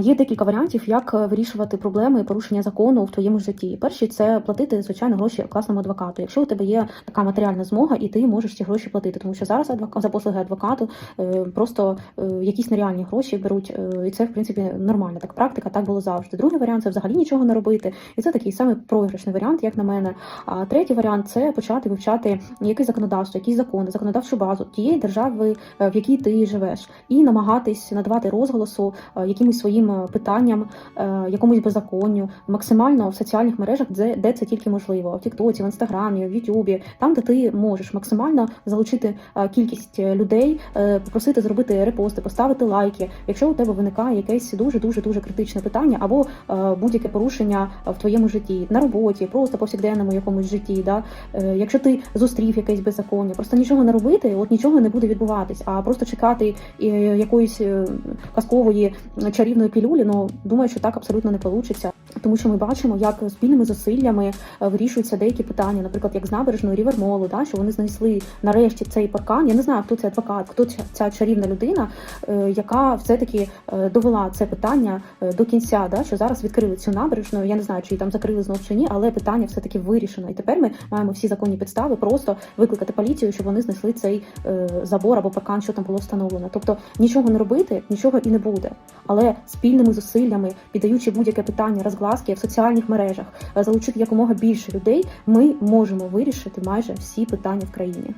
Є декілька варіантів, як е, вирішувати проблеми і порушення закону в твоєму житті. Перший це платити звичайно гроші класному адвокату. Якщо у тебе є така матеріальна змога, і ти можеш ці гроші платити, тому що зараз за послуги адвокату е, просто е, якісь нереальні гроші беруть, і це в принципі нормальна так практика. Так було завжди. Другий варіант це взагалі нічого не робити, і це такий самий програшний варіант, як на мене. А третій варіант це почати вивчати якесь законодавство, якісь закони, законодавчу базу тієї держави, в якій ти живеш, і намагатись надавати розголосу якимось своїм е, питанням, е, якомусь беззаконню, максимально в соціальних мережах, де, де це тільки можливо, в Тіктоці, в Інстаграмі, в Ютубі, там, де ти можеш максимально залучити е, кількість людей, попросити зробити репости, поставити лайки, якщо у тебе виникає якесь дуже дуже дуже критичне питання або будь-яке порушення в твоєму житті, на роботі, просто повсякденному якомусь житті. Да? Якщо ти зустрів якесь беззаконня, просто нічого не робити, от нічого не буде відбуватись, а просто чекати якоїсь казкової чарівної пілюлі, ну думаю, що так абсолютно не вийде. Тому що ми бачимо, як спільними зусиллями е, вирішуються деякі питання, наприклад, як з набережною Рівермолу, да, що вони знайшли нарешті цей паркан. Я не знаю, хто цей адвокат, хто ця, чарівна людина, е, яка все-таки е, довела це питання до кінця. Да, що зараз відкрили цю набережну. Я не знаю, чи її там закрили знов чи ні, але питання все-таки вирішено. І тепер ми маємо всі законні підстави просто викликати поліцію, щоб вони знайшли цей забор або паркан, що там було встановлено. Тобто нічого не робити, нічого і не буде. Але спільними зусиллями, піддаючи будь-яке питання розгласки в соціальних мережах, е, залучити якомога більше людей, ми можемо вирішити майже всі питання в країні.